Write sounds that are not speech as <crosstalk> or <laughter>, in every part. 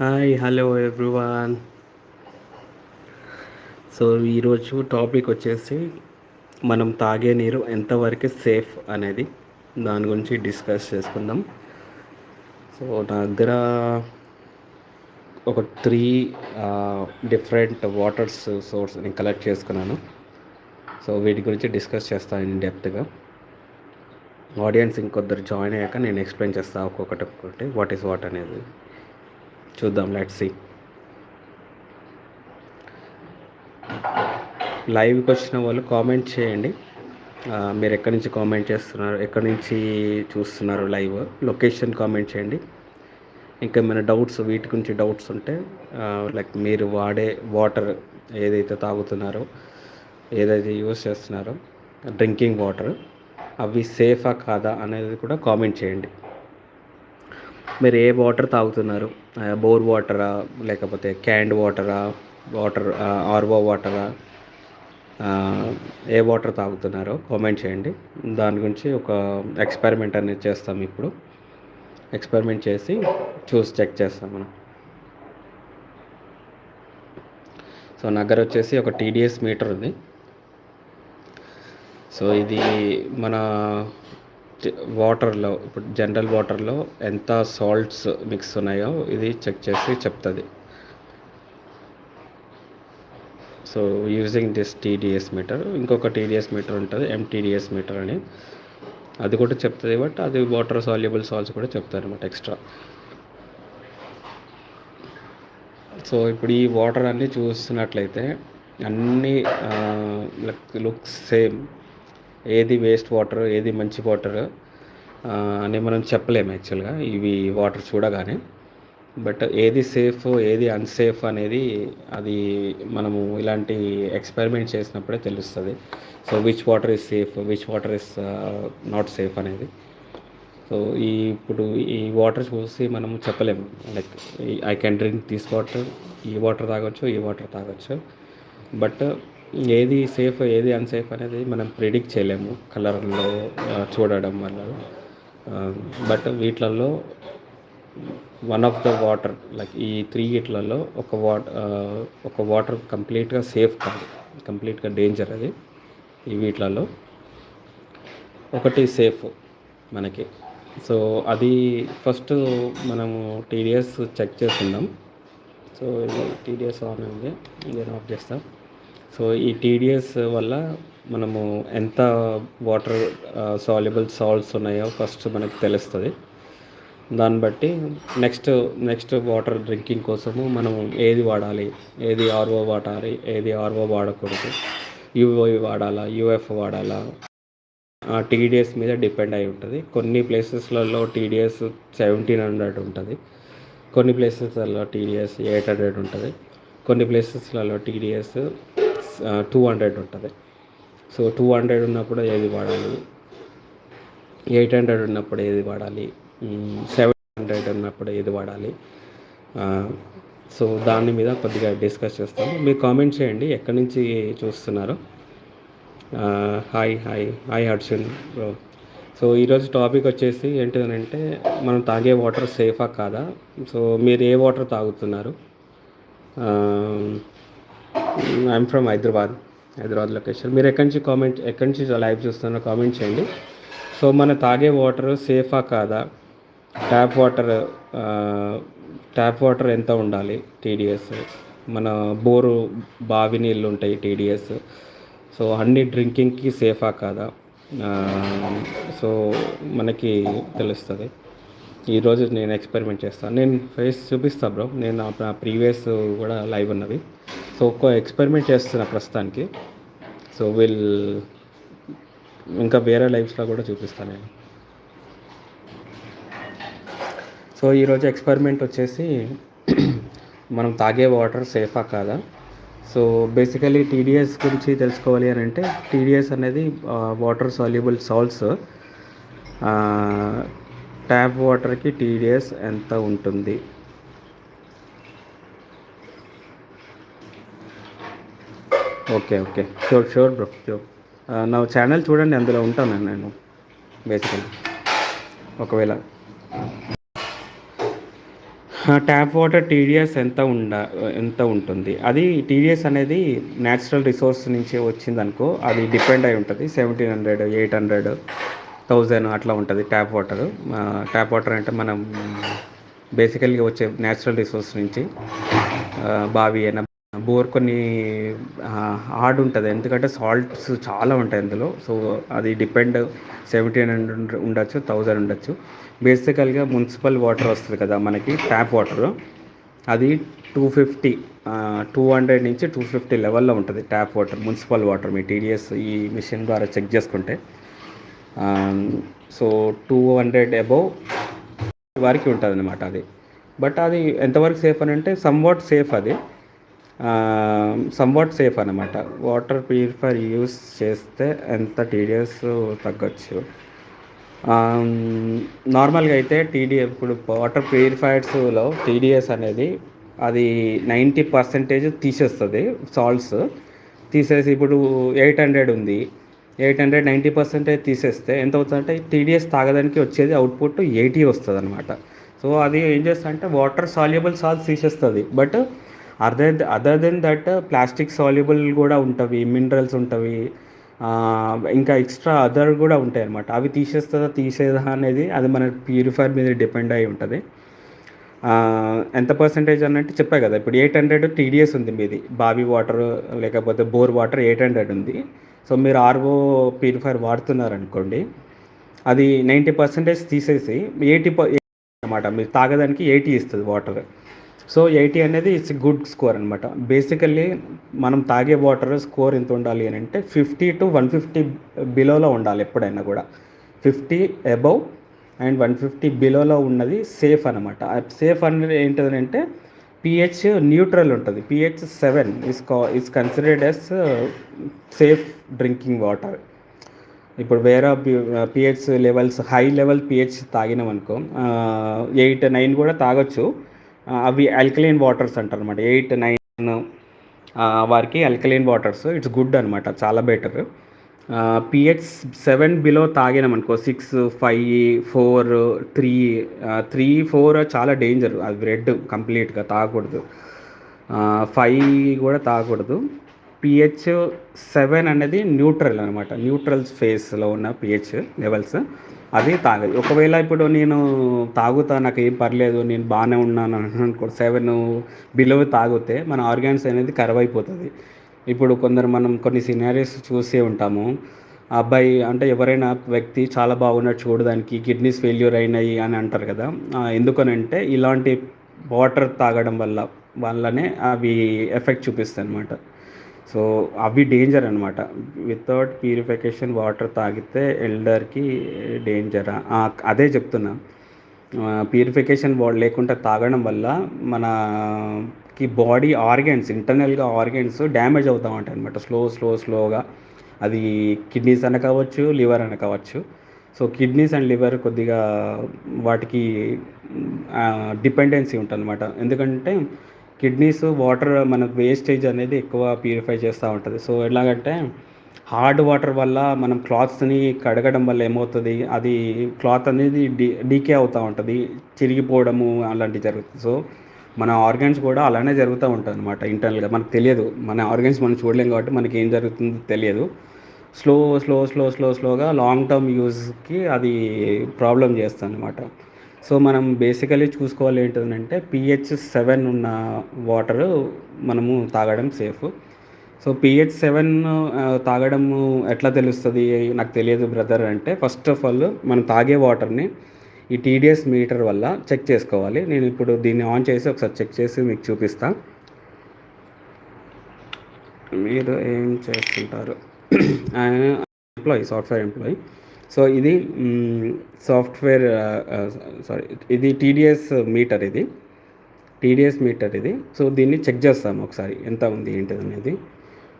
Hi hello everyone so ఈరోజు topic వచ్చేసి మనం తాగే నీరు ఎంతవరకు సేఫ్ అనేది దాని గురించి డిస్కస్ చేసుకుందాం. సో నా దగ్గర ఒక త్రీ డిఫరెంట్ వాటర్స్ సోర్స్ నేను కలెక్ట్ చేసుకున్నాను. సో వీటి గురించి డిస్కస్ చేస్తాను ఇన్ డెప్త్గా ఆడియన్స్ ఇంకొద్దరు జాయిన్ అయ్యాక నేను ఎక్స్ప్లెయిన్ చేస్తాను ఒక్కొక్కటి ఒక్కొక్కటి. వాట్ ఈస్ వాట్ అనేది. చూద్దాం లెట్ సి లైవ్కి వచ్చిన వాళ్ళు కామెంట్ చేయండి. మీరు ఎక్కడి నుంచి కామెంట్ చేస్తున్నారు ఎక్కడి నుంచి చూస్తున్నారు లైవ్ లొకేషన్ కామెంట్ చేయండి. ఇంకా ఏమైనా డౌట్స్ వీటి గురించి డౌట్స్ ఉంటే లైక్ మీరు వాడే వాటర్ ఏదైతే తాగుతున్నారో ఏదైతే యూస్ చేస్తున్నారో డ్రింకింగ్ వాటర్ అవి సేఫా కాదా అనేది కూడా కామెంట్ చేయండి. మీరు ఏ వాటర్ తాగుతున్నారు? బోర్ వాటరా? లేకపోతే క్యాండ్ వాటరా? వాటర్ ఆర్వో వాటరా? ఏ వాటర్ తాగుతున్నారో కామెంట్ చేయండి. దాని గురించి ఒక ఎక్స్పెరిమెంట్ అనేది చేస్తాం ఇప్పుడు. ఎక్స్పెరిమెంట్ చేసి చూసి చెక్ చేస్తాం మనం. సో నా దగ్గర వచ్చేసి ఒక టీడీఎస్ మీటర్ ఉంది. సో ఇది మన వాటర్లో ఇప్పుడు జనరల్ వాటర్లో ఎంత సాల్ట్స్ మిక్స్ ఉన్నాయో ఇది చెక్ చేసి చెప్తుంది. So using this TDS meter ఇంకొక టీడీఎస్ మీటర్ ఉంటుంది ఎంటీడీఎస్ మీటర్ అని. అది కూడా చెప్తుంది బట్ అది వాటర్ సాల్యుబుల్ సాల్ట్స్ కూడా చెప్తారు అనమాట ఎక్స్ట్రా సో ఇప్పుడు ఈ వాటర్ అన్నీ చూస్తున్నట్లయితే అన్నీ లుక్ సేమ్ ఏది వేస్ట్ వాటర్ ఏది మంచి వాటర్ అని మనం చెప్పలేము యాక్చువల్గా ఇవి వాటర్ చూడగానే. బట్ ఏది సేఫ్ ఏది అన్సేఫ్ అనేది అది మనము ఇలాంటి ఎక్స్పెరిమెంట్ చేసినప్పుడే తెలుస్తుంది. So which water is safe which water is not safe అనేది. సో ఈ ఇప్పుడు ఈ వాటర్ చూసి మనం చెప్పలేము. Like I can drink this water ఈ వాటర్ తాగొచ్చు ఈ వాటర్ తాగొచ్చు. బట్ ఏది సేఫ్ ఏది అన్సేఫ్ అనేది మనం ప్రిడిక్ట్ చేయలేము. కలర్లో చూడడం వల్ల. But వీటిలలో one of the water like ఈ త్రీ ఇట్లలో ఒక వాటర్ ఒక వాటర్ కంప్లీట్గా సేఫ్ కాదు. కంప్లీట్గా డేంజర్ అది ఈ వీటిలలో. ఒకటి సేఫ్ మనకి. సో అది ఫస్ట్ మనము టీడీఎస్ చెక్ చేస్తున్నాం సో ఇది టీడీఎస్ ఆన్ ఉంది. నేను ఆఫ్ చేస్తాం. సో ఈ టీడీఎస్ వల్ల మనము ఎంత వాటర్ సాల్యుబుల్ సాల్ట్స్ ఉన్నాయో ఫస్ట్ మనకు తెలుస్తుంది. దాన్ని బట్టి నెక్స్ట్ నెక్స్ట్ వాటర్ డ్రింకింగ్ కోసము మనం ఏది వాడాలి? ఏది ఆర్ఓ వాడాలి? ఏది ఆర్ఓ వాడకూడదు? యూఓ వాడాలా? యూఎఫ్ వాడాలా? ఆ టీడీఎస్ మీద డిపెండ్ అయి ఉంటుంది. కొన్ని ప్లేసెస్లలో టీడీఎస్ సెవెంటీన్ హండ్రెడ్ ఉంటుంది. కొన్ని ప్లేసెస్లలో టీడీఎస్ ఎయిట్ హండ్రెడ్ ఉంటుంది. కొన్ని ప్లేసెస్లలో టీడీఎస్ టూ హండ్రెడ్ ఉంటుంది. సో టూ హండ్రెడ్ ఉన్నప్పుడు ఏది వాడాలి? ఎయిట్ హండ్రెడ్ ఉన్నప్పుడు ఏది వాడాలి? సెవెన్ హండ్రెడ్ ఉన్నప్పుడు ఏది వాడాలి? సో దాని మీద కొద్దిగా డిస్కస్ చేస్తాము మీరు కామెంట్ చేయండి ఎక్కడి నుంచి చూస్తున్నారు? Hi hi hi Harshan bro. So ఈరోజు టాపిక్ వచ్చేసి ఏంటిదనంటే మనం తాగే వాటర్ సేఫా కాదా? సో మీరు ఏ వాటర్ తాగుతున్నారు? I'm from Hyderabad Hyderabad location మీరు ఎక్కడి నుంచి కామెంట్ ఎక్కడి నుంచి లైవ్ చూస్తున్నారో కామెంట్ చేయండి. సో మన తాగే వాటర్ సేఫా కాదా? ట్యాప్ వాటర్ ట్యాప్ వాటర్ ఎంత ఉండాలి? టీడీఎస్ మన బోరు బావి నీళ్ళు ఉంటాయి టీడీఎస్ సో అన్ని డ్రింకింగ్కి సేఫా కాదా? సో మనకి తెలుస్తుంది. ఈరోజు నేను ఎక్స్పెరిమెంట్ చేస్తాను. నేను ఫేస్ చూపిస్తా బ్రో నేను నా- ప్రీవియస్ కూడా లైవ్ ఉన్నవి సో ఒక్క ఎక్స్పెరిమెంట్ చేస్తున్నా ప్రస్తుతానికి. సో విల్ ఇంకా వేరే లైఫ్స్లో కూడా చూపిస్తాను నేను. సో ఈరోజు ఎక్స్పెరిమెంట్ వచ్చేసి <clears throat> మనం తాగే వాటర్ సేఫా కాదా? సో బేసికలీ టీడీఎస్ గురించి తెలుసుకోవాలి అని అంటే టీడీఎస్ అనేది వాటర్ సాల్యుబుల్ సాల్ట్స్ ట్యాప్ వాటర్కి టీడీఎస్ ఎంత ఉంటుంది? Okay okay. Sure sure bro sure. నా ఛానల్ చూడండి అందులో ఉంటాను నేను బేసికలీ. ఒకవేళ. ట్యాప్ వాటర్ టీడీఎస్ ఎంత ఉండ ఎంత ఉంటుంది? అది టీడీఎస్ అనేది న్యాచురల్ రిసోర్స్ నుంచి వచ్చిందనుకో అది డిపెండ్ అయి ఉంటుంది. Seventeen hundred eight hundred. Thousand అట్లా ఉంటుంది ట్యాప్ వాటర్ ట్యాప్ వాటర్ అంటే మనం బేసికల్గా వచ్చే న్యాచురల్ రిసోర్స్ నుంచి బావి అయినా బోర్ కొన్ని హార్డ్ ఉంటుంది. ఎందుకంటే సాల్ట్స్ చాలా ఉంటాయి అందులో. సో అది డిపెండ్ సెవెంటీన్ హండ్రెడ్ ఉండొచ్చు థౌజండ్ ఉండొచ్చు. బేసికల్గా మున్సిపల్ వాటర్ వస్తుంది కదా మనకి ట్యాప్ వాటర్ అది టూ ఫిఫ్టీ టూ హండ్రెడ్ నుంచి టూ ఫిఫ్టీ లెవెల్లో ఉంటుంది ట్యాప్ వాటర్ మున్సిపల్ వాటర్ మీ టీడీఎస్ ఈ మిషన్ ద్వారా చెక్ చేసుకుంటే. సో టూ హండ్రెడ్ అబౌవ్ వరకు ఉంటుంది అనమాట అది. బట్ అది ఎంతవరకు సేఫ్ అని అంటే సమ్వాట్ సేఫ్ అది. సమ్వాట్ సేఫ్ అనమాట వాటర్ ప్యూరిఫైర్ యూస్ చేస్తే ఎంత టీడీఎస్ తగ్గొచ్చు. Um, నార్మల్గా అయితే టీడీ ఇప్పుడు వాటర్ ప్యూరిఫైర్స్లో టీడీఎస్ అనేది అది నైంటీ పర్సెంటేజ్ తీసేస్తుంది సాల్ట్స్ తీసేసి ఇప్పుడు ఎయిట్ హండ్రెడ్ ఉంది. ఎయిట్ హండ్రెడ్ నైంటీ పర్సెంటేజ్ తీసేస్తే ఎంత అవుతుందంటే టీడీఎస్ తాగడానికి వచ్చేది అవుట్పుట్ ఎయిటీ వస్తుంది అనమాట సో అది ఏం చేస్తా అంటే వాటర్ సాల్యుబుల్ సాల్స్ తీసేస్తుంది. But other other then that plastic soluble కూడా ఉంటవి మినరల్స్ ఉంటవి ఇంకా ఎక్స్ట్రా అదర్ కూడా ఉంటాయి అనమాట అవి తీసేస్తుందా తీసేదా అనేది అది మన ప్యూరిఫైర్ మీద డిపెండ్ అయి ఉంటుంది. ఎంత పర్సంటేజ్ అన్నట్టు చెప్పా కదా ఇప్పుడు ఎయిట్ హండ్రెడ్ టీడీఎస్ ఉంది మీది. బావి వాటర్ లేకపోతే బోర్ వాటర్ ఎయిట్ హండ్రెడ్ ఉంది. సో మీరు ఆర్ఓ ప్యూరిఫైర్ వాడుతున్నారు అనుకోండి అది నైంటీ పర్సెంటేజ్ తీసేసి ఎయిటీ అనమాట మీరు తాగడానికి ఎయిటీ ఇస్తుంది వాటర్. సో ఎయిటీ అనేది ఇట్స్ గుడ్ స్కోర్ అనమాట బేసికల్లీ మనం తాగే వాటర్ స్కోర్ ఎంత ఉండాలి అని అంటే ఫిఫ్టీ టు వన్ ఫిఫ్టీ బిలోలో ఉండాలి ఎప్పుడైనా కూడా. Fifty above and one fifty బిలోలో ఉన్నది సేఫ్ అనమాట సేఫ్ అనేది ఏంటంటే పిహెచ్ న్యూట్రల్ ఉంటుంది. పిహెచ్ సెవెన్ ఇస్ కా is considered as safe drinking water ఇప్పుడు వేరే pH levels high level pH తాగినాం అనుకో ఎయిట్ నైన్ కూడా తాగొచ్చు. అవి అల్కలైన్ వాటర్స్ అంటారు అనమాట ఎయిట్ నైన్ వారికి అల్కలైన్ వాటర్స్ ఇట్స్ గుడ్ అనమాట చాలా బెటర్ పిహెచ్ సెవెన్ బిలో తాగినాం అనుకో six five four three three four చాలా డేంజర్ అది రెడ్ కంప్లీట్గా తాగకూడదు. ఫైవ్ కూడా తాగకూడదు. పిహెచ్ సెవెన్ అనేది న్యూట్రల్ అనమాట న్యూట్రల్ ఫేస్లో ఉన్న పిహెచ్ లెవెల్స్ అది తాగదు. ఒకవేళ ఇప్పుడు నేను తాగుతా నాకు ఏం పర్లేదు నేను బాగానే ఉన్నాను అనుకో సెవెన్ బిలో తాగితే మన ఆర్గాన్స్ అనేది కరవ్ అయిపోతుంది. ఇప్పుడు కొందరు మనం కొన్ని సినారీస్ చూసే ఉంటాము. ఆ అబ్బాయి అంటే ఎవరైనా వ్యక్తి చాలా బాగున్నట్టు చూడడానికి కిడ్నీస్ ఫెయిల్యూర్ అయినాయి అని అంటారు కదా. ఎందుకనంటే ఇలాంటి వాటర్ తాగడం వల్ల వల్లనే అవి ఎఫెక్ట్ చూపిస్తాయి అనమాట సో అవి డేంజర్ అనమాట వితౌట్ ప్యూరిఫికేషన్ వాటర్ తాగితే ఎల్డర్కి డేంజరా అదే చెప్తున్నా. ప్యూరిఫికేషన్ వాడు లేకుండా తాగడం వల్ల మనకి బాడీ ఆర్గన్స్ ఇంటర్నల్గా ఆర్గన్స్ డ్యామేజ్ అవుతూ ఉంటాయి అనమాట స్లో స్లో స్లోగా అది కిడ్నీస్ అన కావచ్చు లివర్ అన కావచ్చు. సో కిడ్నీస్ అండ్ లివర్ కొద్దిగా వాటికి డిపెండెన్సీ ఉంటుంది అనమాట ఎందుకంటే కిడ్నీస్ వాటర్ మన వేస్టేజ్ అనేది ఎక్కువ ప్యూరిఫై చేస్తూ ఉంటుంది. సో ఎలాగంటే హార్డ్ వాటర్ వల్ల మనం క్లాత్స్ని కడగడం వల్ల ఏమవుతుంది? అది క్లాత్ అనేది డీ డీకే అవుతూ ఉంటుంది చిరిగిపోవడము అలాంటివి జరుగుతుంది సో మన ఆర్గన్స్ కూడా అలానే జరుగుతూ ఉంటుంది అనమాట ఇంటర్నల్గా. మనకు తెలియదు. మన ఆర్గన్స్ మనం చూడలేం కాబట్టి మనకి ఏం జరుగుతుందో తెలియదు. స్లో స్లో స్లో స్లో స్లోగా లాంగ్ టర్మ్ యూజ్కి అది ప్రాబ్లం చేస్తుంది అనమాట సో మనం బేసికలీ చూసుకోవాలి ఏంటంటే పిహెచ్ సెవెన్ ఉన్న వాటర్ మనము తాగడం సేఫ్. సో పిహెచ్ సెవెన్ తాగడం ఎట్లా తెలుస్తుంది? నాకు తెలియదు బ్రదర్ అంటే. ఫస్ట్ ఆఫ్ ఆల్ మనం తాగే వాటర్ని ఈ టీడీఎస్ మీటర్ వల్ల చెక్ చేసుకోవాలి. నేను ఇప్పుడు దీన్ని ఆన్ చేసి ఒకసారి చెక్ చేసి మీకు చూపిస్తా. మీరు ఏం చేస్తుంటారు? ఎంప్లాయీ సాఫ్ట్వేర్ ఎంప్లాయీ సో ఇది సాఫ్ట్వేర్ సారీ ఇది టీడీఎస్ మీటర్ ఇది. టీడీఎస్ మీటర్ ఇది. సో దీన్ని చెక్ చేస్తాము ఒకసారి. ఎంత ఉంది ఏంటిది అనేది.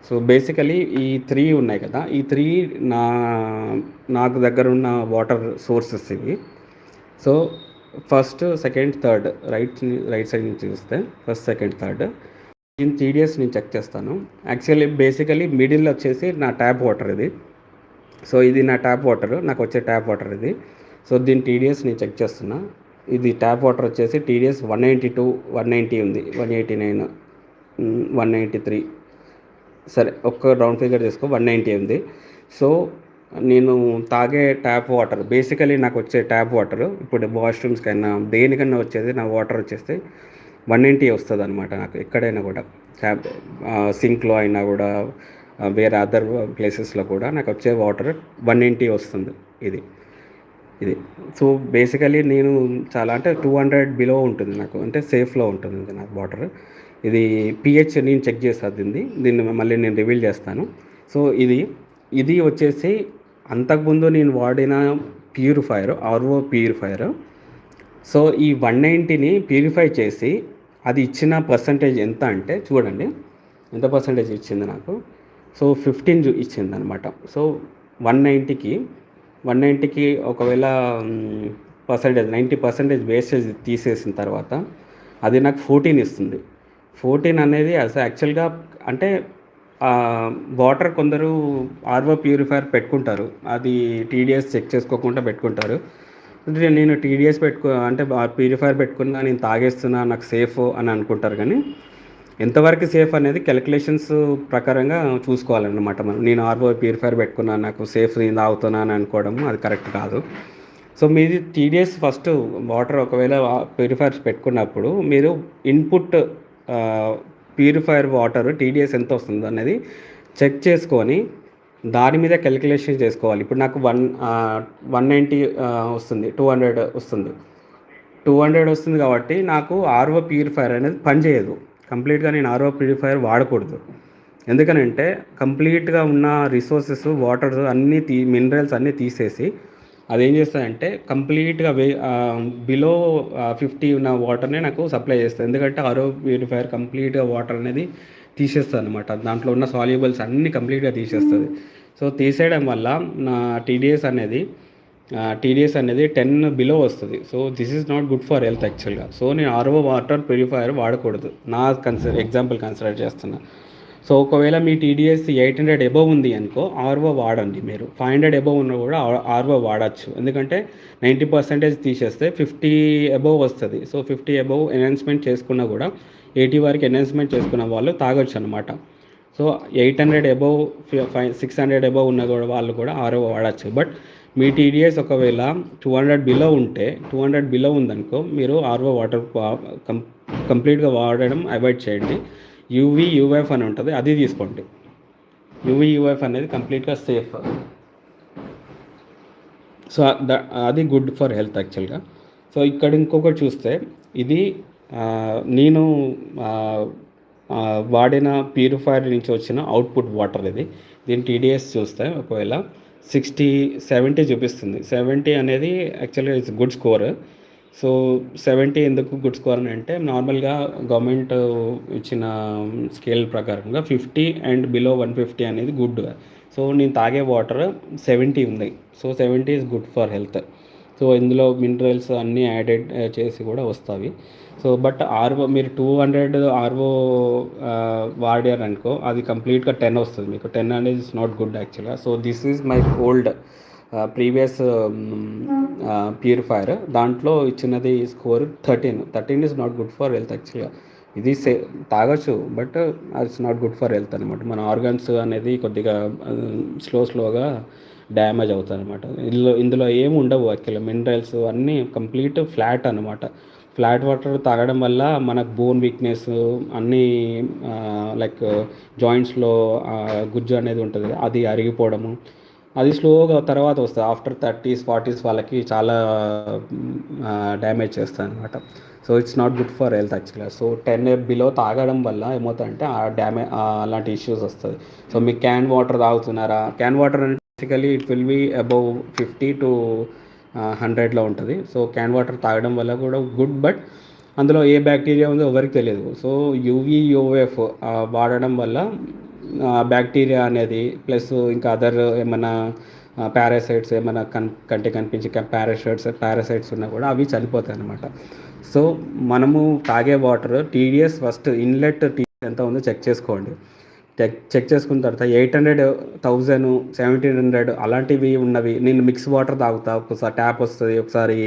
సో బేసికలీ ఈ త్రీ ఉన్నాయి కదా. ఈ త్రీ నా నాకు దగ్గర ఉన్న వాటర్ సోర్సెస్ ఇవి. So first second third right right side నుంచి చూస్తే ఫస్ట్ సెకండ్ థర్డ్. నేను టీడీఎస్ నేను చెక్ చేస్తాను. యాక్చువల్లీ బేసికలీ మిడిల్ వచ్చేసి నా ట్యాప్ వాటర్ ఇది. సో ఇది నా ట్యాప్ వాటర్ నాకు వచ్చే ట్యాప్ వాటర్ ఇది. సో దీని టీడీఎస్ నేను చెక్ చేస్తున్నా. ఇది ట్యాప్ వాటర్ వచ్చేసి TDS one ninety two one ninety ఉంది one eighty nine one ninety three. సరే ఒక్క రౌండ్ ఫిగర్ తీసుకో వన్ నైంటీ ఉంది. సో నేను తాగే ట్యాప్ వాటర్ బేసికలీ నాకు వచ్చే ట్యాప్ వాటర్ ఇప్పుడు వాష్రూమ్స్కి అయినా దేనికన్నా వచ్చేది నా వాటర్ వచ్చేస్తే వన్ నైంటీ వస్తుంది అనమాట నాకు ఎక్కడైనా కూడా. ట్యాప్ సింక్లో అయినా కూడా వేరే అదర్ ప్లేసెస్లో కూడా నాకు వచ్చే వాటర్ వన్ నైంటీ వస్తుంది ఇది. ఇది. సో బేసికలీ నేను చాలా అంటే టూ హండ్రెడ్ బిలో ఉంటుంది నాకు. అంటే సేఫ్లో ఉంటుంది ఇది నాకు వాటర్ ఇది పిహెచ్ నేను చెక్ చేస్తాను దీన్ని. దీన్ని మళ్ళీ నేను రివీల్ చేస్తాను. సో ఇది ఇది వచ్చేసి అంతకుముందు నేను వాడిన ప్యూరిఫైర్ ఆర్ఓ ప్యూరిఫైర్ సో ఈ వన్ నైంటీని ప్యూరిఫై చేసి అది ఇచ్చిన పర్సంటేజ్ ఎంత అంటే చూడండి. ఎంత పర్సంటేజ్ ఇచ్చింది నాకు? సో ఫిఫ్టీన్ ఇచ్చింది అనమాట సో వన్ నైంటీకి వన్ నైంటీకి ఒకవేళ పర్సంటేజ్ నైంటీ పర్సంటేజ్ వేస్టేజ్ తీసేసిన తర్వాత అది నాకు ఫోర్టీన్ ఇస్తుంది. ఫోర్టీన్ అనేది అసలు యాక్చువల్గా అంటే వాటర్ కొందరు ఆర్ఓ ప్యూరిఫైయర్ పెట్టుకుంటారు. అది టీడీఎస్ చెక్ చేసుకోకుండా పెట్టుకుంటారు. నేను టీడీఎస్ పెట్టుకో అంటే ప్యూరిఫైయర్ పెట్టుకున్నా నేను తాగేస్తున్నా నాకు సేఫ్ అని అనుకుంటారు కానీ ఎంతవరకు సేఫ్ అనేది క్యాలిక్యులేషన్స్ ప్రకారంగా చూసుకోవాలన్నమాట మనం. నేను ఆర్ఓ ప్యూరిఫైర్ పెట్టుకున్నాను నాకు సేఫ్ నేను తాగుతున్నాను అనుకోవడం అది కరెక్ట్ కాదు. సో మీది టీడీఎస్ ఫస్ట్ వాటర్ ఒకవేళ ప్యూరిఫైర్స్ పెట్టుకున్నప్పుడు మీరు ఇన్పుట్ ప్యూరిఫైర్ వాటర్ టీడీఎస్ ఎంత వస్తుందో అనేది చెక్ చేసుకొని దాని మీద క్యాలిక్యులేషన్ చేసుకోవాలి. ఇప్పుడు నాకు వన్ వన్ నైంటీ వస్తుంది టూ హండ్రెడ్ వస్తుంది. టూ హండ్రెడ్ వస్తుంది కాబట్టి నాకు ఆర్ఓ ప్యూరిఫైర్ అనేది పనిచేయదు. కంప్లీట్గా నేను ఆర్ఓ ప్యూరిఫైర్ వాడకూడదు. ఎందుకనంటే కంప్లీట్గా ఉన్న రిసోర్సెస్ వాటర్ అన్నీ తీ మినరల్స్ అన్నీ తీసేసి అదేం చేస్తుందంటే కంప్లీట్గా వే బిలో ఫిఫ్టీ ఉన్న వాటర్నే నాకు సప్లై చేస్తుంది ఎందుకంటే ఆరో ప్యూరిఫైయర్ కంప్లీట్గా వాటర్ అనేది తీసేస్తుంది అనమాట దాంట్లో ఉన్న సాల్యుబుల్స్ అన్నీ కంప్లీట్గా తీసేస్తుంది. సో తీసేయడం వల్ల నా టీడీఎస్ అనేది టీడీఎస్ అనేది టెన్ బిలో వస్తుంది. So this is not good for health యాక్చువల్గా సో నేను ఆర్ఓ వాటర్ ప్యూరిఫైయర్ వాడకూడదు. నా కన్సిడర్ ఎగ్జాంపుల్ కన్సిడర్ చేస్తున్నా. సో ఒకవేళ మీ టీడీఎస్ ఎయిట్ హండ్రెడ్ ఎబవ్ ఉంది అనుకో ఆర్ఓ వాడండి మీరు. ఫైవ్ హండ్రెడ్ ఎబవ్ ఉన్నా కూడా ఆర్ఓ వాడచ్చు. ఎందుకంటే నైంటీ పర్సెంటేజ్ తీసేస్తే ఫిఫ్టీ ఎబవ్ వస్తుంది. సో ఫిఫ్టీ ఎబవ్ ఎన్హాన్స్మెంట్ చేసుకున్నా కూడా ఎయిటీ వరకు ఎన్హాన్స్మెంట్ చేసుకున్న వాళ్ళు తాగొచ్చు అనమాట so eight hundred above five six hundred above ఉన్న కూడా వాళ్ళు కూడా ఆర్ఓ వాడచ్చు. బట్ మీ టీడీఎస్ ఒకవేళ టూ హండ్రెడ్ బిలో ఉంటే టూ హండ్రెడ్ బిలో ఉందనుకో మీరు ఆర్ఓ వాటర్ కం కంప్లీట్గా వాడడం అవాయిడ్ చేయండి. యూవీ యూఎఫ్ అని ఉంటుంది అది తీసుకోండి. యూవీ యూఎఫ్ అనేది కంప్లీట్గా సేఫ్ సో ద అది గుడ్ ఫర్ హెల్త్ యాక్చువల్గా సో ఇక్కడ ఇంకొకటి చూస్తే ఇది నేను వాడిన ప్యూరిఫైర్ నుంచి వచ్చిన అవుట్పుట్ వాటర్ ఇది. దీని టీడీఎస్ చూస్తే ఒకవేళ సిక్స్టీ సెవెంటీ చూపిస్తుంది. సెవెంటీ అనేది యాక్చువల్గా it's good score. So seventy ఎందుకు గుడ్ స్కోర్ అని అంటే నార్మల్గా గవర్నమెంట్ ఇచ్చిన స్కేల్ ప్రకారంగా fifty and below one fifty అనేది గుడ్. సో నేను తాగే వాటర్ సెవెంటీ ఉంది. So seventy is good for health. So ఇందులో మినరల్స్ అన్నీ యాడెడ్ uh, చేసి కూడా వస్తాయి. సో బట్ ఆర్ఓ మీరు టూ హండ్రెడ్ ఆర్ఓ వాడారు అనుకో అది కంప్లీట్గా టెన్ వస్తుంది మీకు. టెన్ అనేది ఇస్ నాట్ గుడ్ యాక్చువల్గా so this is my old previous purifier దాంట్లో ఇచ్చినది score thirteen thirteen is not good for health యాక్చువల్గా ఇది సే తాగొచ్చు but it's not good for health అనమాట మన ఆర్గన్స్ అనేది కొద్దిగా uh, స్లో స్లోగా డ్యామేజ్ అవుతుంది అనమాట ఇందులో ఇందులో ఏమి ఉండవు యాక్చువల్గా మినరల్స్ అన్నీ కంప్లీట్ ఫ్లాట్ అనమాట ఫ్లాట్ వాటర్ తాగడం వల్ల మనకు బోన్ వీక్నెస్ అన్నీ లైక్ జాయింట్స్లో గుజ్జు అనేది ఉంటుంది. అది అరిగిపోవడము. అది స్లోగా తర్వాత వస్తుంది. ఆఫ్టర్ థర్టీస్ ఫార్టీస్ వాళ్ళకి చాలా డ్యామేజ్ చేస్తుంది అనమాట so it's not good for health యాక్చువల్గా సో టెన్ బిలో తాగడం వల్ల ఏమవుతుందంటే ఆ డ్యామే అలాంటి ఇష్యూస్ వస్తుంది. సో మీకు క్యాన్ వాటర్ తాగుతున్నారా? క్యాన్ వాటర్ అంటే basically it will be above fifty to హండ్రెడ్లో ఉంటుంది. సో క్యాన్ వాటర్ తాగడం వల్ల కూడా గుడ్ బట్ అందులో ఏ బ్యాక్టీరియా ఉందో ఎవరికి తెలియదు. సో యూవీ యూఎఫ్ వాడడం వల్ల బ్యాక్టీరియా అనేది ప్లస్ ఇంకా అదర్ ఏమైనా పారాసైట్స్ ఏమైనా కన్ కంటి కనిపించే పారాసైట్స్ పారాసైట్స్ ఉన్నా కూడా అవి చనిపోతాయి అన్నమాట. సో మనము తాగే వాటర్ టీడీఎస్ ఫస్ట్ ఇన్లెట్ టీ ఎంత ఉందో చెక్ చేసుకోండి. చెక్ చెక్ చేసుకున్న తర్వాత eight hundred thousand seventeen hundred అలాంటివి ఉన్నవి. నేను మిక్స్ వాటర్ తాగుతా ఒకసారి ట్యాప్ వస్తుంది ఒకసారి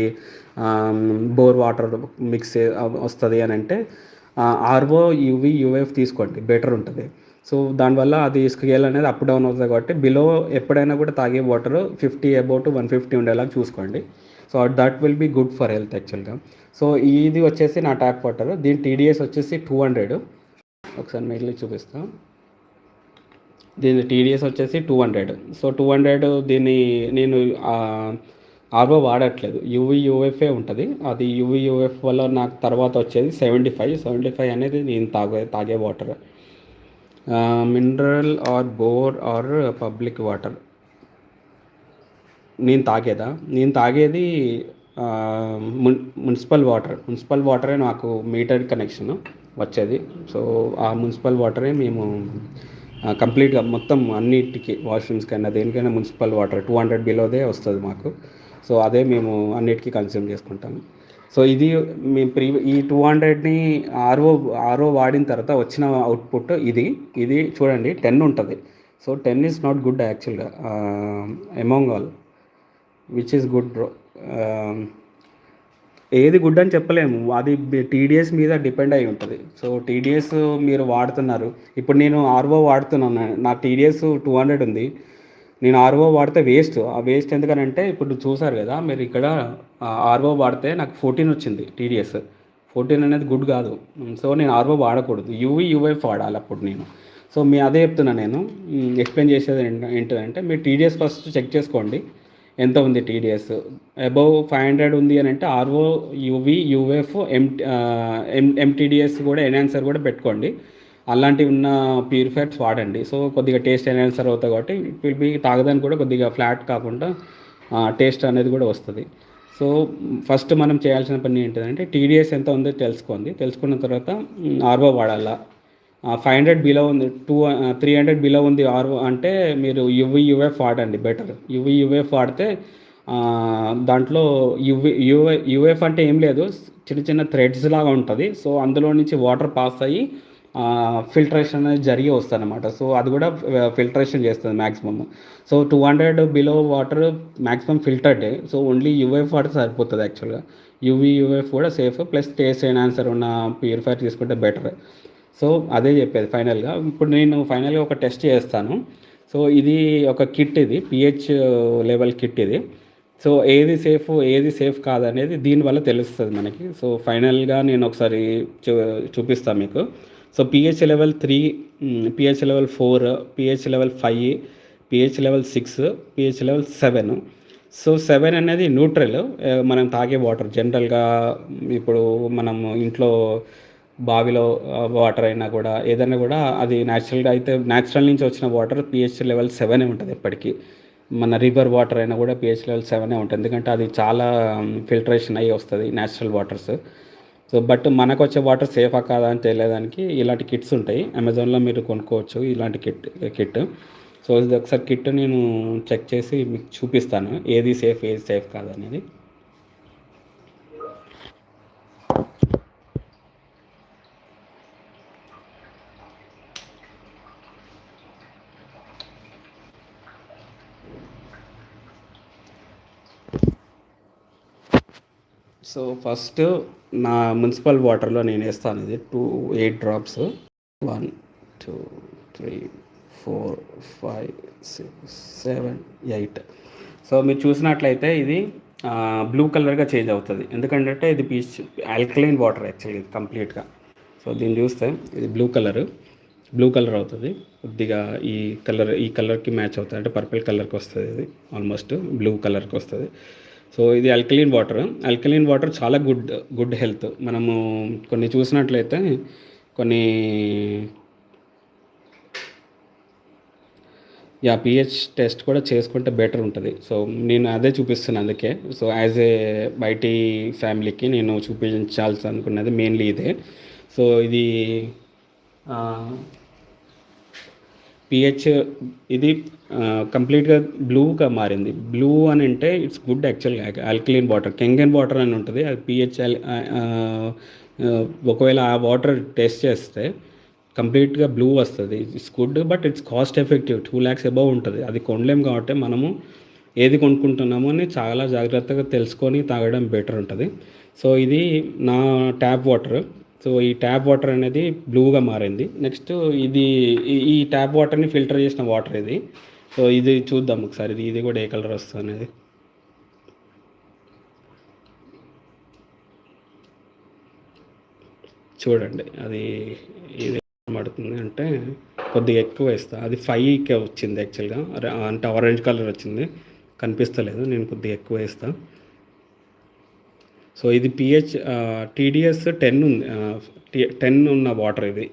బోర్ వాటర్ మిక్స్ వస్తుంది అని అంటే ఆర్ఓ యూవి యూఎఫ్ తీసుకోండి బెటర్ ఉంటుంది. సో దానివల్ల అది స్కేల్ అనేది అప్ డౌన్ అవుతుంది కాబట్టి బిలో ఎప్పుడైనా కూడా తాగే water fifty about one fifty ఉండేలా చూసుకోండి. So that will be good for health యాక్చువల్గా. సో ఇది వచ్చేసి నా ట్యాప్ వాటర్. దీని టీడీఎస్ వచ్చేసి టూ హండ్రెడ్. ఒకసారి మెయిన్లీ చూపిస్తాం. దీని టీడీఎస్ వచ్చేసి two hundred so two hundred దీన్ని నేను ఆర్ఓ వాడట్లేదు. యూవీ యూఎఫ్ఏ ఉంటుంది. అది యూవీ యూఎఫ్ వల్ల నాకు తర్వాత వచ్చేది సెవెంటీ ఫైవ్ సెవెంటీ ఫైవ్ అనేది నేను తాగే తాగే water mineral or bore or public water నేను తాగేదా? నేను తాగేది మున్ మున్సిపల్ వాటర్ మున్సిపల్ వాటరే నాకు మీటర్ కనెక్షన్ వచ్చేది. సో ఆ మున్సిపల్ వాటరే మేము కంప్లీట్గా మొత్తం అన్నిటికి వాష్రూమ్స్కి అయినా దేనికైనా మున్సిపల్ వాటర్ టూ హండ్రెడ్ బిలోదే వస్తుంది మాకు. సో అదే మేము అన్నిటికీ కన్స్యూమ్ చేసుకుంటాము. సో ఇది మేము ప్రీ ఈ టూ హండ్రెడ్ని ఆర్ఓ ఆర్ఓ వాడిన తర్వాత వచ్చిన అవుట్పుట్ ఇది. ఇది చూడండి టెన్ ఉంటుంది. So ten is not good యాక్చువల్గా among all which is good bro ఏది గుడ్ అని చెప్పలేము. అది టీడీఎస్ మీద డిపెండ్ అయి ఉంటుంది. సో టీడీఎస్ మీరు వాడుతున్నారు. ఇప్పుడు నేను ఆర్ఓ వాడుతున్నాను. నా టీడీఎస్ టూ హండ్రెడ్ ఉంది. నేను ఆర్ఓ వాడితే వేస్ట్ ఆ వేస్ట్ ఎందుకనంటే ఇప్పుడు చూసారు కదా మీరు ఇక్కడ ఆర్ఓ వాడితే నాకు ఫోర్టీన్ వచ్చింది టీడీఎస్ ఫోర్టీన్ అనేది గుడ్ కాదు. సో నేను ఆర్ఓ వాడకూడదు. యూవీ యూఎఫ్ వాడాలి అప్పుడు నేను. సో మీ అదే చెప్తున్నా నేను. ఎక్స్ప్లెయిన్ చేసేది ఏంటంటే మీరు టీడీఎస్ ఫస్ట్ చెక్ చేసుకోండి. ఎంత ఉంది టీడీఎస్? అబౌవ్ ఫైవ్ హండ్రెడ్ ఉంది అని అంటే RO UV UF M M M TDS కూడా ఎన్హాన్సర్ కూడా పెట్టుకోండి. అలాంటివి ఉన్న ప్యూరిఫైర్స్ వాడండి. సో కొద్దిగా టేస్ట్ ఎన్హాన్సర్ అవుతుంది కాబట్టి విల్ బి తాగదానికి కూడా కొద్దిగా ఫ్లాట్ కాకుండా టేస్ట్ అనేది కూడా వస్తుంది. సో ఫస్ట్ మనం చేయాల్సిన పని ఏంటంటే టీడీఎస్ ఎంత ఉందో తెలుసుకోండి. తెలుసుకున్న తర్వాత ఆర్ఓ వాడాలా? ఫైవ్ హండ్రెడ్ బిలో ఉంది టూ త్రీ హండ్రెడ్ బిలో ఉంది ఆర్ అంటే మీరు యువి యుఎఫ్ వాడండి బెటర్ యువి యుఎఫ్ వాడితే దాంట్లో యువి యుఏ యుఎఫ్ అంటే ఏం లేదు చిన్న చిన్న థ్రెడ్స్ లాగా ఉంటుంది. సో అందులో నుంచి వాటర్ పాస్ అయ్యి ఫిల్టరేషన్ అనేది జరిగి వస్తుంది అనమాట సో అది కూడా ఫిల్టరేషన్ చేస్తుంది maximum so two hundred below water maximum ఫిల్టర్డే so only UF water సరిపోతుంది యాక్చువల్గా యూవీ యూఎఫ్ కూడా సేఫ్ ప్లస్ టేస్ట్ ఆన్సర్ ఉన్న ప్యూరిఫైర్ తీసుకుంటే బెటర్ సో అదే చెప్పేది ఫైనల్గా. ఇప్పుడు నేను ఫైనల్గా ఒక టెస్ట్ చేస్తాను. సో ఇది ఒక కిట్ ఇది పిహెచ్ లెవెల్ కిట్ ఇది. సో ఏది సేఫ్ ఏది సేఫ్ కాదనేది దీనివల్ల తెలుస్తుంది మనకి. సో ఫైనల్గా నేను ఒకసారి చూ చూపిస్తాను మీకు. So pH level three pH level four pH level five pH level six pH level seven. So seven అనేది న్యూట్రల్. మనం తాగే వాటర్. జనరల్గా ఇప్పుడు మనం ఇంట్లో బావిలో వాటర్ అయినా కూడా ఏదైనా కూడా అది న్యాచురల్గా అయితే న్యాచురల్ నుంచి వచ్చిన వాటర్ పిహెచ్ లెవెల్ సెవెనే ఉంటుంది ఎప్పటికీ మన రివర్ వాటర్ అయినా కూడా పిహెచ్ లెవెల్ సెవెనే ఉంటుంది. ఎందుకంటే అది చాలా ఫిల్టరేషన్ అయ్యి వస్తుంది న్యాచురల్ వాటర్స్ సో బట్ మనకు వచ్చే వాటర్ సేఫా కాదా అని తెలియడానికి ఇలాంటి కిట్స్ ఉంటాయి. అమెజాన్లో మీరు కొనుక్కోవచ్చు ఇలాంటి కిట్ కిట్ సో ఇది ఒకసారి కిట్ నేను చెక్ చేసి మీకు చూపిస్తాను. ఏది సేఫ్ ఏది సేఫ్ కాదనేది. సో ఫస్ట్ నా మున్సిపల్ వాటర్లో నేను వేస్తాను ఇది. Two eight drops one two three four five six seven eight so మీరు చూసినట్లయితే ఇది బ్లూ కలర్గా చేంజ్ అవుతుంది. ఎందుకంటే ఇది పీచ్ ఆల్కలైన్ వాటర్ యాక్చువల్లీ ఇది కంప్లీట్గా సో దీన్ని చూస్తే ఇది బ్లూ కలర్ బ్లూ కలర్ అవుతుంది. కొద్దిగా ఈ కలర్ ఈ కలర్కి మ్యాచ్ అవుతుంది. అంటే పర్పుల్ కలర్కి వస్తుంది ఇది. ఆల్మోస్ట్ బ్లూ కలర్కి వస్తుంది. సో ఇది అల్కలీన్ వాటర్ అల్కలీన్ వాటర్ చాలా గుడ్ గుడ్ హెల్త్ మనము కొన్ని చూసినట్లయితే కొన్ని యా పిహెచ్ టెస్ట్ కూడా చేసుకుంటే బెటర్ ఉంటుంది. సో నేను అదే చూపిస్తున్నాను అందుకే. సో యాజ్ ఏ బయటి ఫ్యామిలీకి నేను చూపించాల్సి అనుకున్నది మెయిన్లీ ఇదే. సో ఇది పిహెచ్ ఇది కంప్లీట్గా బ్లూగా మారింది. బ్లూ అని అంటే ఇట్స్ గుడ్ యాక్చువల్గా ఆల్కలీన్ వాటర్ కెంగన్ వాటర్ అని ఉంటుంది. అది పిహెచ్ ఒకవేళ ఆ వాటర్ టెస్ట్ చేస్తే కంప్లీట్గా బ్లూ వస్తుంది. It's good but it's cost effective. Two lakhs above ఉంటుంది. అది కొనలేం కాబట్టి మనము ఏది కొనుక్కుంటున్నామో అని చాలా జాగ్రత్తగా తెలుసుకొని తాగడం బెటర్ ఉంటుంది. సో ఇది నా ట్యాప్ వాటర్. సో ఈ ట్యాప్ వాటర్ అనేది బ్లూగా మారింది. నెక్స్ట్ ఇది ఈ- ట్యాప్ వాటర్ని ఫిల్టర్ చేసిన వాటర్ ఇది. సో ఇది చూద్దాం ఒకసారి. ఇది ఇది కూడా ఏ కలర్ వస్తుంది అనేది. చూడండి. అది ఇది పడుతుంది అంటే కొద్దిగా ఎక్కువ వేస్తా. అది ఫైవ్కే వచ్చింది యాక్చువల్గా అంటే ఆరెంజ్ కలర్ వచ్చింది. కనిపిస్తలేదు. నేను కొద్దిగా ఎక్కువ వేస్తా. సో ఇది పిహెచ్ టీడీఎస్ టెన్ ఉంది టెన్ ఉన్న వాటర్ ఇది.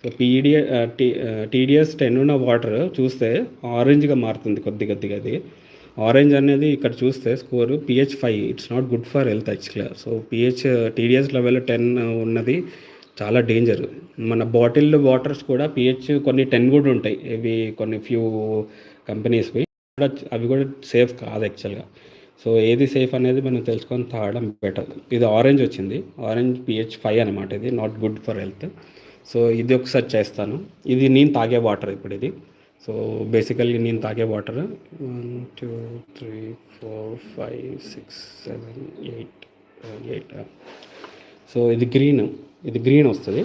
సో పీడిఎ టీడీఎస్ టెన్ ఉన్న వాటర్ చూస్తే ఆరెంజ్గా మారుతుంది కొద్ది కొద్దిగా అది. ఆరెంజ్ అనేది ఇక్కడ చూస్తే score pH five it's not good for health యాక్చువల్గా so pH TDS level ten ఉన్నది చాలా డేంజర్ మన బాటిల్ వాటర్స్ కూడా పిహెచ్ కొన్ని టెన్ కూడా ఉంటాయి. ఇవి కొన్ని ఫ్యూ కంపెనీస్వి అవి కూడా సేఫ్ కాదు యాక్చువల్గా సో ఏది సేఫ్ అనేది మనం తెలుసుకొని తాగడం బెటర్ ఇది ఆరెంజ్ వచ్చింది. ఆరెంజ్ పిహెచ్ ఫైవ్ అనమాట ఇది. Not good for health so ఇది ఒకసారి చేస్తాను. ఇది నేను తాగే వాటర్ ఇప్పుడు ఇది. సో బేసికల్లీ నేను తాగే water one two three four five six seven eight eight so ఇది గ్రీన్ ఇది గ్రీన్ వస్తుంది.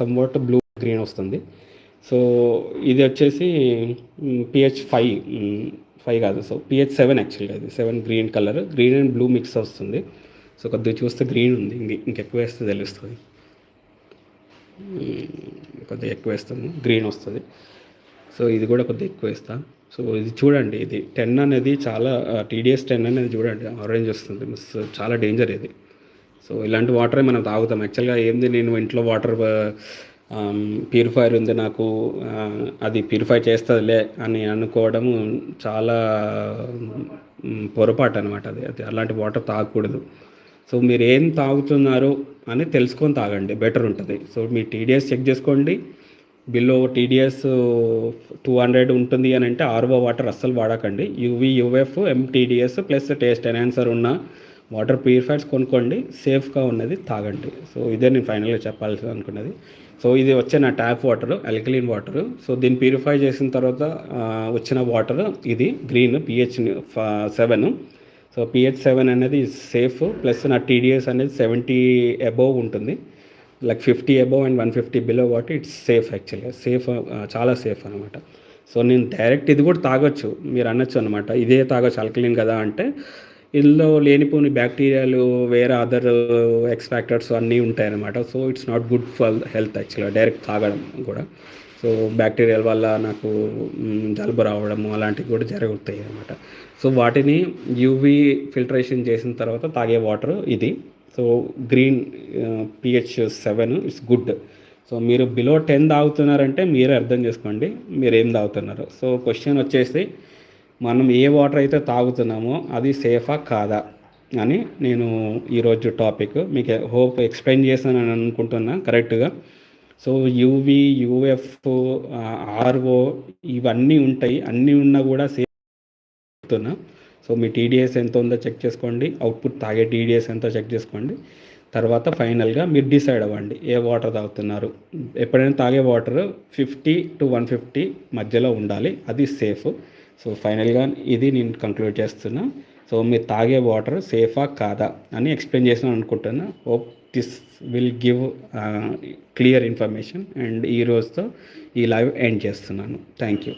సమ్ వాట్ బ్లూ గ్రీన్ వస్తుంది. సో ఇది వచ్చేసి mm, పిహెచ్ ఫైవ్ ఫైవ్ కాదు. సో పిహెచ్ సెవెన్ యాక్చువల్గా ఇది seven green colour green and blue mix వస్తుంది. సో కొద్దిగా చూస్తే గ్రీన్ ఉంది. ఇంక ఇంకెక్కువ వేస్తే తెలుస్తుంది. Hmm, కొద్దిగా ఎక్కువ వేస్తాము. గ్రీన్ వస్తుంది. సో ఇది కూడా కొద్దిగా ఎక్కువ వేస్తాం. సో ఇది చూడండి. ఇది టెన్ అనేది చాలా టీడీఎస్ టెన్ అనేది చూడండి. ఆరెంజ్ వస్తుంది. మిస్ చాలా డేంజర్ ఇది. సో ఇలాంటి వాటరే మనం తాగుతాం. యాక్చువల్గా ఏంది? నేను ఇంట్లో వాటర్ ప్యూరిఫైర్ ఉంది నాకు. అది ప్యూరిఫై చేస్తుందిలే అని అనుకోవడము చాలా పొరపాటు అనమాట అది. అది అలాంటి వాటర్ తాగకూడదు. సో మీరు ఏం తాగుతున్నారు అని తెలుసుకొని తాగండి. బెటర్ ఉంటుంది. సో మీ టీడీఎస్ చెక్ చేసుకోండి. బిలో టీడీఎస్ టూ హండ్రెడ్ ఉంటుంది అని అంటే ఆర్ఓ వాటర్ అస్సలు వాడకండి. UV UF MTDS plus taste enhancer ఉన్న వాటర్ ప్యూరిఫైర్స్ కొనుక్కోండి. సేఫ్గా ఉన్నది తాగండి. సో ఇదే నేను ఫైనల్గా చెప్పాల్సి అనుకున్నది. సో ఇది వచ్చే నా tap water alkaline water. So దీన్ని ప్యూరిఫై చేసిన తర్వాత వచ్చిన వాటర్ ఇది green pH seven so pH seven అనేది సేఫ్ ప్లస్ నా టీడీఎస్ అనేది సెవెంటీ అబోవ్ ఉంటుంది. Like fifty above and one fifty below water it's safe యాక్చువల్గా సేఫ్ చాలా సేఫ్ అనమాట సో నేను డైరెక్ట్ ఇది కూడా తాగొచ్చు. మీరు అనొచ్చు అనమాట ఇదే తాగొచ్చు ఆల్కలీన్ కదా అంటే ఇందులో లేనిపోని బ్యాక్టీరియాలు వేరే అదర్ ఎక్స్ ఫ్యాక్టర్స్ అన్నీ ఉంటాయన్నమాట. So it's not good for health యాక్చువల్గా డైరెక్ట్ తాగడం కూడా. సో బ్యాక్టీరియల్ వల్ల నాకు జలుబు రావడము అలాంటివి కూడా జరుగుతాయి అనమాట సో వాటిని యూవి ఫిల్టరేషన్ చేసిన తర్వాత తాగే వాటర్ ఇది. So green pH seven it's good so మీరు బిలో టెన్ తాగుతున్నారంటే మీరే అర్థం చేసుకోండి మీరు ఏం తాగుతున్నారు? సో క్వశ్చన్ వచ్చేసి మనం ఏ వాటర్ అయితే తాగుతున్నామో అది సేఫా కాదా అని నేను ఈరోజు టాపిక్ మీకు హోప్ ఎక్స్ప్లెయిన్ చేశాను అని అనుకుంటున్నా కరెక్ట్గా. సో యూవి యూఎఫ్ ఆర్ఓ ఇవన్నీ ఉంటాయి. అన్నీ ఉన్నా కూడా సేఫ్ చెప్తున్నా. సో మీ టీడీఎస్ ఎంత ఉందో చెక్ చేసుకోండి. అవుట్పుట్ తాగే టీడీఎస్ ఎంతో చెక్ చేసుకోండి. తర్వాత ఫైనల్గా మీరు డిసైడ్ అవ్వండి ఏ వాటర్ తాగుతున్నారు. ఎప్పుడైనా తాగే water fifty to one fifty మధ్యలో ఉండాలి. అది సేఫ్. సో ఫైనల్గా ఇది నేను కంక్లూడ్ చేస్తున్నా. సో మీరు తాగే వాటర్ సేఫా కాదా అని ఎక్స్ప్లెయిన్ చేసిన అనుకుంటున్నా. Hope this will give clear information and ఈ రోజుతో ఈ లైవ్ ఎండ్ చేస్తున్నాను. Thank you